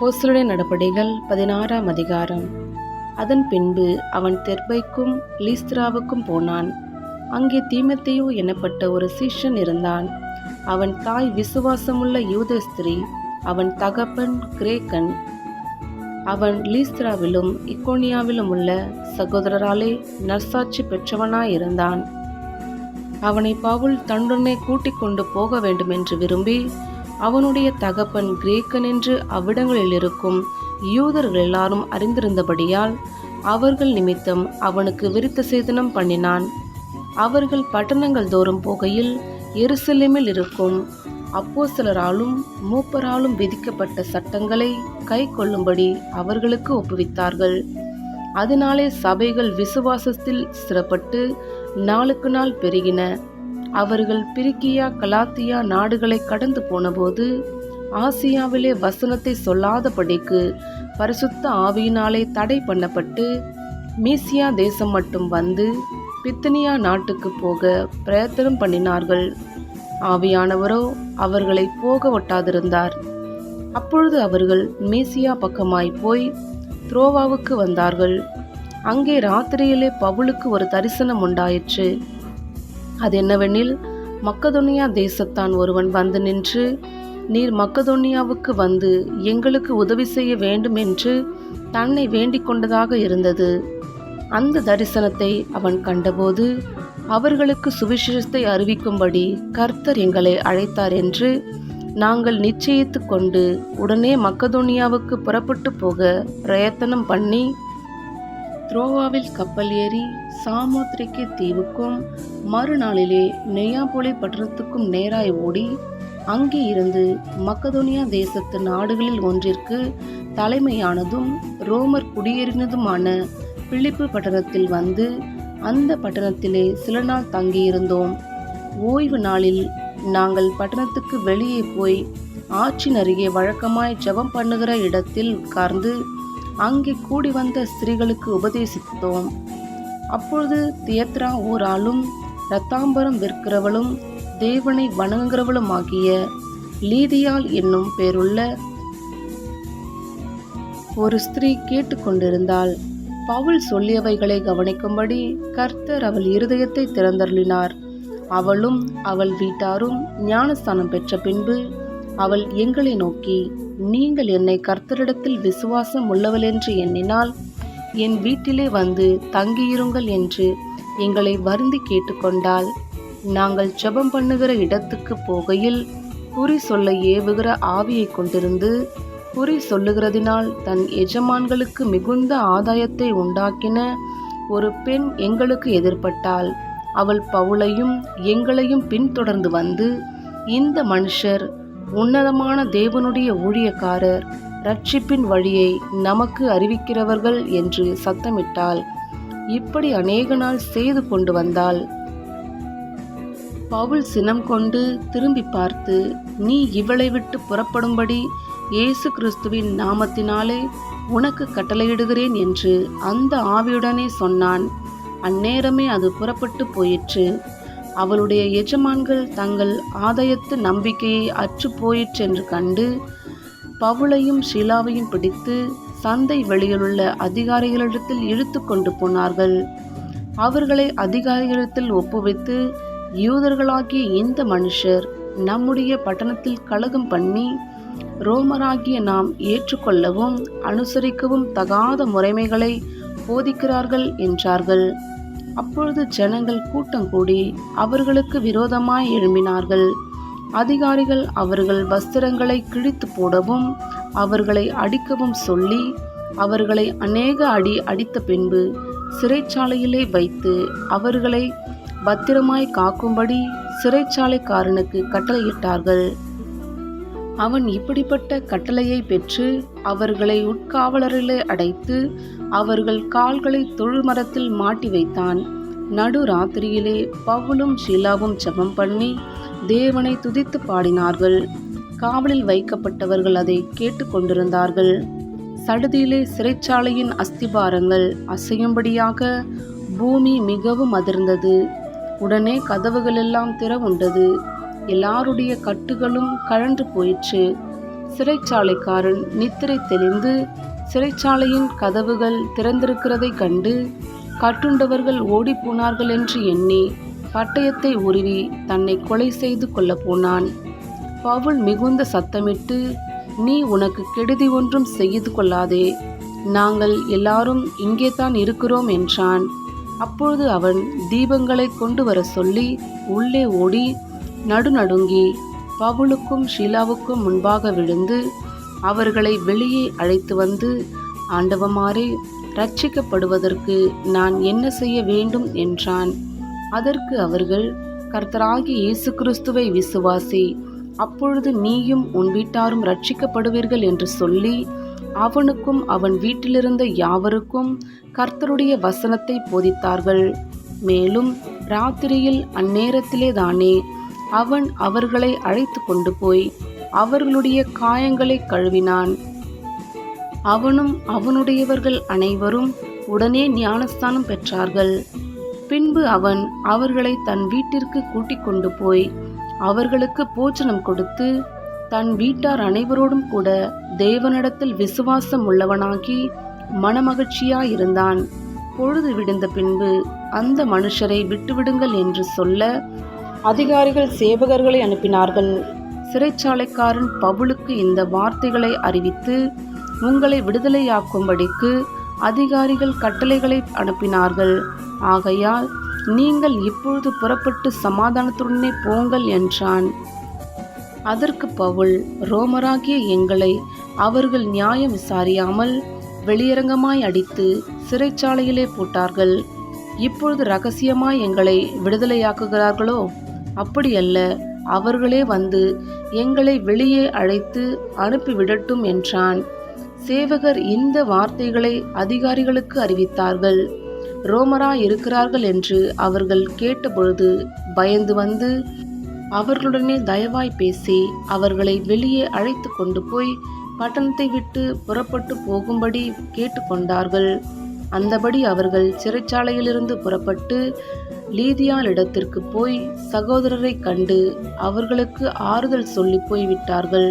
அப்போஸ்தலுடைய நடபடிகள் பதினாறாம் அதிகாரம். அதன் பின்பு அவன் தெர்பைக்கும் லீஸ்திராவுக்கும் போனான். அங்கே தீமத்தையோ எனப்பட்ட ஒரு சீஷன் இருந்தான். அவன் தாய் விசுவாசமுள்ள யூத ஸ்திரீ அவன் தகப்பன் கிரேக்கன். அவன் லீஸ்திராவிலும் இக்கோனியாவிலும் உள்ள சகோதரராலே நற்சாட்சி பெற்றவனாயிருந்தான். அவனை பவுல் தன்னுடனே கூட்டிக் கொண்டு போக வேண்டுமென்று விரும்பி அவனுடைய தகப்பன் கிரேக்கன் என்று அவ்விடங்களில் இருக்கும் யூதர்கள் எல்லாரும் அறிந்திருந்தபடியால் அவர்கள் நிமித்தம் அவனுக்கு விருத்த சேதனம் பண்ணினான். அவர்கள் பட்டணங்கள் தோறும் போகையில் எருசலேமில் இருக்கும் அப்போசலராலும் மூப்பராலும் விதிக்கப்பட்ட சட்டங்களை கை கொள்ளும்படி அவர்களுக்கு ஒப்புவித்தார்கள். அதனாலே சபைகள் விசுவாசத்தில் சிறப்பட்டு நாளுக்கு நாள் பெருகின. அவர்கள் பிரிக்கியா கலாத்தியா நாடுகளை கடந்து போனபோது ஆசியாவிலே வசனத்தை சொல்லாதபடிக்கு பரிசுத்த ஆவியினாலே தடை பண்ணப்பட்டு மீசியா தேசம் மட்டும் வந்து பித்தனியா நாட்டுக்கு போக பிரயத்தனம் பண்ணினார்கள். ஆவியானவரோ அவர்களை போக ஒட்டாதிருந்தார். அப்பொழுது அவர்கள் மீசியா பக்கமாய் போய் த்ரோவாவுக்கு வந்தார்கள். அங்கே ராத்திரியிலே பவுலுக்கு ஒரு தரிசனம் உண்டாயிற்று. அது என்னவெனில் மக்கதொனியா தேசத்தான் ஒருவன் வந்து நின்று நீர் மக்கதொனியாவுக்கு வந்து எங்களுக்கு உதவி செய்ய வேண்டும் என்று தன்னை வேண்டிக் கொண்டதாக இருந்தது. அந்த தரிசனத்தை அவன் கண்டபோது அவர்களுக்கு சுவிசேஷத்தை அறிவிக்கும்படி கர்த்தர் எங்களை அழைத்தார் என்று நாங்கள் நிச்சயித்து கொண்டு உடனே மக்கதோனியாவுக்கு புறப்பட்டு போக பிரயத்தனம் பண்ணி த்ரோவாவில் கப்பல் ஏறி சாமோத்ரிக்கே தீவுக்கும் மறுநாளிலே நெய்யாபோலி பட்டணத்துக்கும் நேராய் ஓடி அங்கே இருந்து மக்கதோனியா தேசத்து நாடுகளில் ஒன்றிற்கு தலைமையானதும் ரோமர் குடியேறினதுமான பிலிப்பு பட்டணத்தில் வந்து அந்த பட்டணத்திலே சில நாள் தங்கியிருந்தோம். ஓய்வு நாளில் நாங்கள் பட்டணத்துக்கு வெளியே போய் ஆற்றின் அருகே வழக்கமாய் ஜெபம் பண்ணுகிற இடத்தில் உட்கார்ந்து அங்கே கூடி வந்த ஸ்திரீகளுக்கு உபதேசித்தோம். அப்பொழுது தியத்ரா ஊராலும் ரத்தாம்பரம் விற்கிறவளும் தேவனை வணங்குகிறவளுமாகிய லீதியால் என்னும் பேருள்ள ஒரு ஸ்திரீ கேட்டுக்கொண்டிருந்தாள். பவுல் சொல்லியவைகளை கவனிக்கும்படி கர்த்தர் அவள் இருதயத்தை திறந்தருளினார். அவளும் அவள் வீட்டாரும் ஞானஸ்தானம் பெற்ற பின்பு அவள் எங்களை நோக்கி நீங்கள் என்னை கர்த்தரிடத்தில் விசுவாசம் உள்ளவள் என்று எண்ணினால் என் வீட்டிலே வந்து தங்கியிருங்கள் என்று எங்களை வருந்தி கேட்டுக்கொண்டால் நாங்கள் ஜெபம் பண்ணுகிற இடத்துக்கு போகையில் குறி சொல்ல ஏவுகிற ஆவியை கொண்டிருந்து குறி சொல்லுகிறதினால் தன் எஜமான்களுக்கு மிகுந்த ஆதாயத்தை உண்டாக்கின ஒரு பெண் எங்களுக்கு எதிர்பட்டாள் அவள் பவுளையும் எங்களையும் பின்தொடர்ந்து வந்து இந்த மனுஷர் உன்னதமான தேவனுடைய ஊழியக்காரர் ரட்சிப்பின் வழியை நமக்கு அறிவிக்கிறவர்கள் என்று சத்தமிட்டாள் இப்படி அநேக நாள் செய்து கொண்டு வந்தாள் பவுல் சினம் கொண்டு திரும்பி பார்த்து நீ இவளை விட்டு புறப்படும்படி இயேசு கிறிஸ்துவின் நாமத்தினாலே உனக்கு கட்டளையிடுகிறேன் என்று அந்த ஆவியுடனே சொன்னான். அந்நேரமே அது புறப்பட்டு போயிற்று. அவளுடைய எஜமான்கள் தங்கள் ஆதாயத்து நம்பிக்கையை அற்று போயிற்றென்று கண்டு பவுலையும் ஷீலாவையும் பிடித்து சந்தை வெளியிலுள்ள அதிகாரிகளிடத்தில் இழுத்து கொண்டு போனார்கள். அவர்களை அதிகாரிகளிடத்தில் ஒப்புவித்து யூதர்களாகிய இந்த மனுஷர் நம்முடைய பட்டணத்தில் கழகம் பண்ணி ரோமராகிய நாம் ஏற்றுக்கொள்ளவும் அனுசரிக்கவும் தகாத முறைமைகளை போதிக்கிறார்கள் என்றார்கள். அப்பொழுது ஜனங்கள் கூட்டம் கூடி அவர்களுக்கு விரோதமாய் எழும்பினார்கள். அதிகாரிகள் அவர்கள் வஸ்திரங்களை கிழித்து போடவும் அவர்களை அடிக்கவும் சொல்லி அவர்களை அநேக அடி அடித்த பின்பு சிறைச்சாலையிலே வைத்து அவர்களை பத்திரமாய் காக்கும்படி சிறைச்சாலைக்காரனுக்கு கட்டளையிட்டார்கள். அவன் இப்படிப்பட்ட கட்டளையை பெற்று அவர்களை உட்காவலரிலே அடைத்து அவர்கள் கால்களை தொழுமரத்தில் மாட்டி வைத்தான். நடு ராத்திரியிலே பவுலும் ஷீலாவும் ஜெபம் பண்ணி தேவனை துதித்து பாடினார்கள். காவலில் வைக்கப்பட்டவர்கள் அதை கேட்டுக்கொண்டிருந்தார்கள் சடுதியிலே சிறைச்சாலையின் அஸ்திபாரங்கள் அசையும்படியாக பூமி மிகவும் அதிர்ந்தது. உடனே கதவுகளெல்லாம் திறவுண்டது எல்லாருடைய கட்டுகளும் கழன்று போயிற்று. சிறைச்சாலைக்காரன் நித்திரை தெளிந்து சிறைச்சாலையின் கதவுகள் திறந்திருக்கிறதைக் கண்டு கட்டுண்டவர்கள் ஓடிப்போனார்கள் என்று எண்ணி பட்டயத்தை உருவி தன்னை கொலை செய்து கொள்ளப் போனான். பவுல் மிகுந்த சத்தமிட்டு நீ உனக்கு கெடுதி ஒன்றும் செய்து கொள்ளாதே. நாங்கள் எல்லாரும் இங்கே தான் இருக்கிறோம் என்றான். அப்பொழுது அவன் தீபங்களை கொண்டு வர சொல்லி உள்ளே ஓடி நடுநடுங்கி பவுலுக்கும் ஷீலாவுக்கும் முன்பாக விழுந்து அவர்களை வெளியே அழைத்து வந்து ஆண்டவமாரே ரட்சிக்கப்படுவதற்கு நான் என்ன செய்ய வேண்டும் என்றான். அதற்கு அவர்கள் கர்த்தராகி இயேசு கிறிஸ்துவை விசுவாசி அப்பொழுது நீயும் உன் வீட்டாரும் ரட்சிக்கப்படுவீர்கள் என்று சொல்லி அவனுக்கும் அவன் வீட்டிலிருந்த யாவருக்கும் கர்த்தருடைய வசனத்தை போதித்தார்கள். மேலும் ராத்திரியில் அந்நேரத்திலே தானே அவன் அவர்களை அழைத்து கொண்டு போய் அவர்களுடைய காயங்களை கழுவினான். அவனும் அவனுடையவர்கள் அனைவரும் உடனே ஞானஸ்தானம் பெற்றார்கள். பின்பு அவன் அவர்களை தன் வீட்டிற்கு கூட்டிக் கொண்டு போய் அவர்களுக்கு போஜனம் கொடுத்து தன் வீட்டார் அனைவரோடும் கூட தேவனிடத்தில் விசுவாசம் உள்ளவனாகி மனமகிழ்ச்சியாயிருந்தான். பொழுது விடிந்த பின்பு அந்த மனுஷரை விட்டுவிடுங்கள் என்று சொல்ல அதிகாரிகள் சேவகர்களை அனுப்பினார்கள். சிறைச்சாலைக்காரன் பவுலுக்கு இந்த வார்த்தைகளை அறிவித்து உங்களை விடுதலையாக்கும்படிக்கு அதிகாரிகள் கட்டளைகளை அனுப்பினார்கள். ஆகையால் நீங்கள் இப்பொழுது புறப்பட்டு சமாதானத்துடனே போங்கள் என்றான். அதற்கு பவுல் ரோமராகிய எங்களை அவர்கள் நியாயம் விசாரியாமல் வெளியரங்கமாய் அடித்து சிறைச்சாலையிலே போட்டார்கள். இப்பொழுது ரகசியமாய் எங்களை விடுதலையாக்குகிறார்களோ? அப்படியல்ல அவர்களே வந்து எங்களை வெளியே அழைத்து அனுப்பிவிடட்டும் என்றான். சேவகர் இந்த வார்த்தைகளை அதிகாரிகளுக்கு அறிவித்தார்கள். ரோமரா இருக்கிறார்கள் என்று அவர்கள் கேட்டபொழுது பயந்து வந்து அவர்களுடனே தயவாய் பேசி அவர்களை வெளியே அழைத்து கொண்டு போய் பட்டணத்தை விட்டு புறப்பட்டு போகும்படி கேட்டுக்கொண்டார்கள். அந்தபடி அவர்கள் சிறைச்சாலையிலிருந்து புறப்பட்டு லீதியாளிடத்திற்கு போய் சகோதரரை கண்டு அவர்களுக்கு ஆறுதல் சொல்லி போய்விட்டார்கள்.